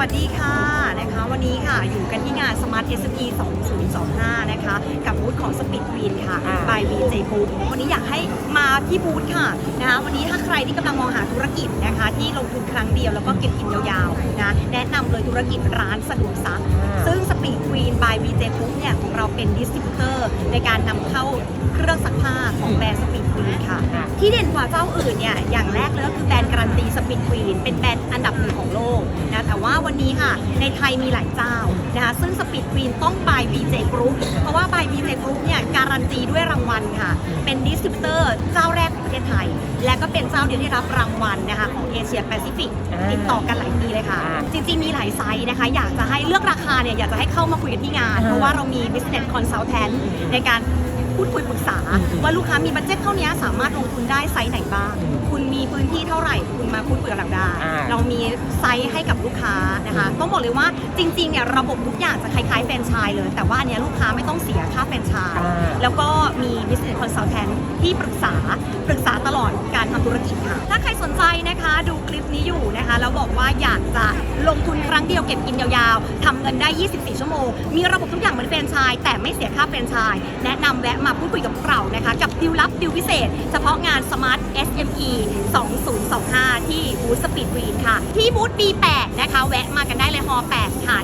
วัสดีค่ะนะคะวันนี้ค่ะอยู่กันที่งาน Smart SME 2025 นะคะกับบูธของ Speed Queen ค่ะอ่า by VJ Group วันนี้อยากให้มาที่บูธค่ะนะคะวันนี้ถ้าใครที่กำลังมองหาธุรกิจนะคะ ที่ลงทุนครั้งเดียวแล้วก็เก็บกินยาวๆนะแนะนำเลยธุรกิจร้านสะดวกซัก ซึ่ง Speed Queen by VJ Group เนี่ยของเราเป็นดิสติบิวเตอร์ในการนำเข้าเครื่องซักผ้าของแบรนด์ Speed Queen ค่ะค่ะ ที่เด่นกว่าเจ้าอื่นเนี่ยอย่างแรกเลยก็คือแบรนด์การันตีสปิดควีนเป็นแบรนด์อันดับหนึ่งของโลก ในไทยมีหลายเจ้านะคะซึ่งสปิดควีนต้องบาย BJ Group เพราะว่าบาย BJ Group เนี่ยการันตีด้วยรางวัลค่ะ เป็นดิสติบิวเตอร์เจ้าแรกของประเทศไทย และก็เป็นเจ้าเดียวที่รับรางวัลนะคะของเอเชียแปซิฟิกอ่าติดต่อกันหลายปีเลยค่ะอ่าจริงๆ มีหลายไซส์นะคะ อยากจะให้เลือกราคาเนี่ยอยากจะให้เข้ามาคุยกันที่งานอ่าเพราะว่าเรามี business consultant ในการพูดคุยปรึกษาอืมว่าลูกค้ามีบัตเจ็ตเท่านี้สามารถลงทุนได้ไซส์ไหนบ้างอืมคุณมีพื้นที่เท่าไหร่ คุณมาพูดคุยกับเราได้อ่าเรามี ไซส์ให้กับลูกค้านะคะต้องบอกเลยว่าจริงๆเนี่ยระบบทุกอย่างจะคล้ายๆแฟรนไชส์เลย แต่ว่าอันเนี้ยลูกค้าไม่ต้องเสียค่าแฟรนไชส์อ่า แล้วก็มี business consultant ที่ปรึกษาปรึกษาตลอดการทำธุรกิจค่ะ ถ้าใครสนใจนะคะ ดูคลิปนี้อยู่นะคะแล้วบอกว่าอยากจะลงทุนค รั้งเดียวเก็บกินยาวๆทำเงินได้ 24 ชั่วโมง มีระบบทุกอย่างเหมือนแฟรนไชส์แต่ไม่เสียค่าแฟรนไชส์แนะนำแวะมาพูดคุยกับเรานะคะ กับดิวลับดิวพิเศษ เฉพาะงาน Smart SME 2025 ที่บูธสปีดวีนค่ะ ที่บูธ B8 นะคะ แวะมากันได้เลยฮอ8ค่ะ